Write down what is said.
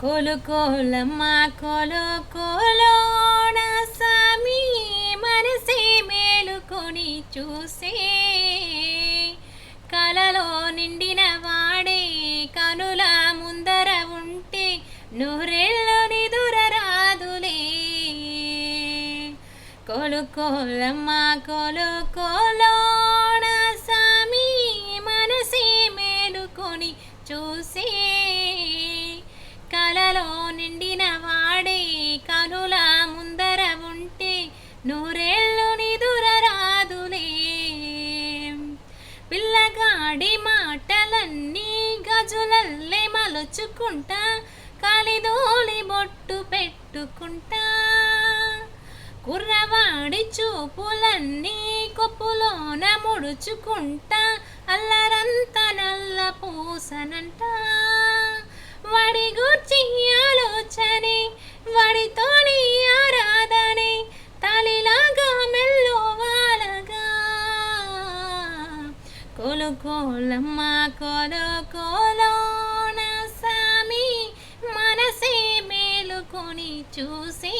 కోలు కోలమ్మ కోలు సామి మనసే మేలుకొని చూసే. కలలో నిండిన వాడే కనుల ముందర ఉంటే నూరెళ్ళు నిదురరాదులే. కోలు కోలమ్మ కోలు కోలోన స్వామి మనసే మేలుకొని చూసే. నూరేళ్ళు నిదురరాదులే పిల్లగాడి మాటలన్నీ గజులల్లే మలుచుకుంటా కాలిదోలి బొట్టు పెట్టుకుంటా. కుర్రవాడి చూపులన్నీ కొప్పులోన ముడుచుకుంటా అల్లరంత నల్ల పూసనంట వాడి గూర్చి కోలమ్మ కోలు కోలోన సామి మనసే మేలుకొని చూసే